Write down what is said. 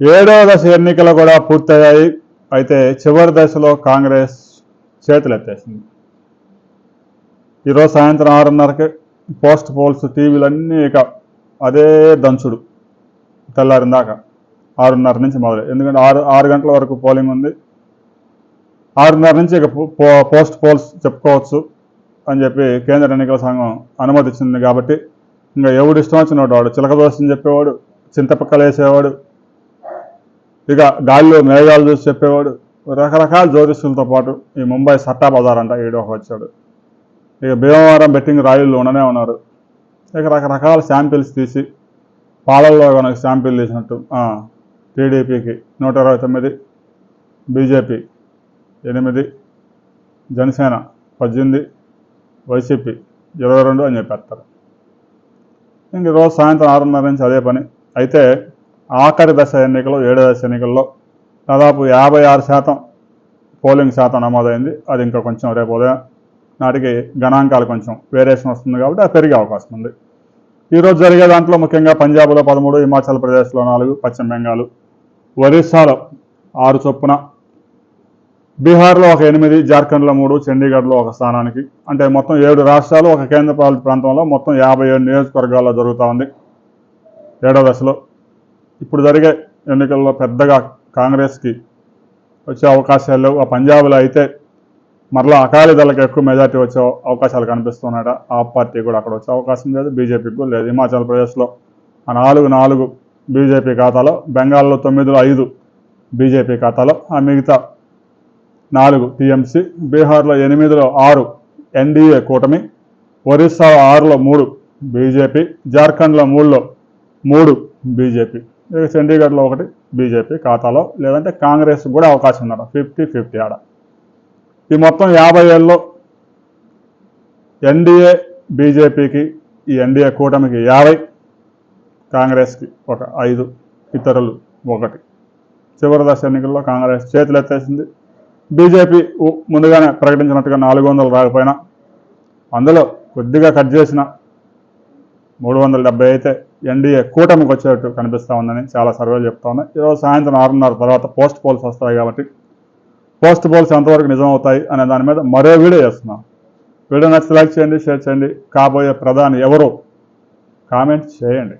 ఏడవ దశ ఎన్నికలు కూడా పూర్తయ్యాయి. అయితే చివరి దశలో కాంగ్రెస్ చేతులు ఎత్తేసింది ఈరోజు సాయంత్రం ఆరున్నరకి పోస్ట్ పోల్స్ టీవీలన్నీ ఇక అదే దంచుడు తెల్లారిన దాకా ఆరున్నర నుంచి మొదలు ఎందుకంటే ఆరు ఆరు గంటల వరకు పోలింగ్ ఉంది. ఆరున్నర నుంచి ఇక పో- పో- పోస్ట్ పోల్స్ చెప్పుకోవచ్చు అని చెప్పి కేంద్ర ఎన్నికల సంఘం అనుమతి ఇచ్చింది కాబట్టి ఇంకా ఎవడు ఇష్టం వచ్చినవాడు వాడు. చిలక చెప్పేవాడు చింతపక్కలు వేసేవాడు ఇక గాలిలో మేఘాలు చూసి చెప్పేవాడు రకరకాల జ్యోతిష్యులతో పాటు ఈ ముంబై సట్టా బజార్ అంట ఈడో ఒక వచ్చాడు. ఇక భీమవరం బెట్టింగ్ రాయుల్లో ఉండనే ఉన్నారు. ఇక రకరకాల శాంపిల్స్ తీసి పాలల్లో కనుక శాంపిల్ తీసినట్టు టీడీపీకి నూట ఇరవై తొమ్మిది బీజేపీ ఎనిమిది జనసేన పద్దెనిమిది వైసీపీ ఇరవై రెండు అని చెప్పేస్తారు. ఇంక రోజు సాయంత్రం ఆరున్నర నుంచి అదే పని. అయితే ఆఖరి దశ ఎన్నికలు ఏడో దశ ఎన్నికల్లో దాదాపు యాభై ఆరు శాతం పోలింగ్ శాతం నమోదైంది. అది ఇంకా కొంచెం రేపు ఉదయం నాటికి గణాంకాలు కొంచెం వేరియేషన్ వస్తుంది కాబట్టి అది పెరిగే అవకాశం ఉంది. ఈరోజు జరిగే దాంట్లో ముఖ్యంగా పంజాబ్లో పదమూడు హిమాచల్ ప్రదేశ్లో నాలుగు పశ్చిమ బెంగాల్ ఒరిస్సాలో ఆరు చొప్పున బీహార్లో ఒక ఎనిమిది జార్ఖండ్లో మూడు చండీగఢ్లో ఒక స్థానానికి. అంటే మొత్తం ఏడు రాష్ట్రాలు ఒక కేంద్రపాలిత ప్రాంతంలో మొత్తం యాభై ఏడు నియోజకవర్గాల్లో జరుగుతూ ఉంది. ఏడో దశలో ఇప్పుడు జరిగే ఎన్నికల్లో పెద్దగా కాంగ్రెస్కి వచ్చే అవకాశాలు లేవు. ఆ పంజాబ్లో అయితే మరలా అకాలీదళకు ఎక్కువ మెజార్టీ వచ్చే అవకాశాలు కనిపిస్తున్నాయట. ఆ పార్టీ కూడా అక్కడ వచ్చే అవకాశం లేదు బీజేపీకి కూడా లేదు. హిమాచల్ ప్రదేశ్లో ఆ నాలుగు నాలుగు బీజేపీ ఖాతాలో బెంగాల్లో తొమ్మిదిలో ఐదు బీజేపీ ఖాతాలో ఆ మిగతా నాలుగు టీఎంసీ బీహార్లో ఎనిమిదిలో ఆరు ఎన్డీఏ కూటమి ఒరిస్సా ఆరులో మూడు బీజేపీ జార్ఖండ్లో మూడులో మూడు బీజేపీ. చండీగఢ్లో ఒకటి బీజేపీ ఖాతాలో. లేదంటే కాంగ్రెస్ కూడా అవకాశం ఉన్నారు ఫిఫ్టీ ఫిఫ్టీ ఆడ. ఈ మొత్తం యాభై ఏళ్ళలో ఎన్డీఏ బీజేపీకి ఈ ఎన్డీఏ కూటమికి యాభై కాంగ్రెస్కి ఒక ఐదు ఇతరులు ఒకటి. చివరి దశ ఎన్నికల్లో కాంగ్రెస్ చేతులు ఎత్తేసింది. బీజేపీ ముందుగానే ప్రకటించినట్టుగా నాలుగు వందలు రాకపోయినా అందులో కొద్దిగా కట్ చేసిన మూడు వందల డెబ్బై అయితే ఎన్డీఏ కూటమికి వచ్చేట్టు కనిపిస్తూ ఉందని చాలా సర్వేలు చెప్తా ఉన్నాయి. ఈరోజు సాయంత్రం ఆరున్నర తర్వాత పోస్ట్ పోల్స్ వస్తాయి కాబట్టి పోస్ట్ పోల్స్ ఎంతవరకు నిజం అవుతాయి అనే దాని మీద మరో వీడియో చేస్తున్నాం. వీడియో నచ్చితే లైక్ చేయండి షేర్ చేయండి. కాబోయే ప్రధాని ఎవరు? కామెంట్ చేయండి.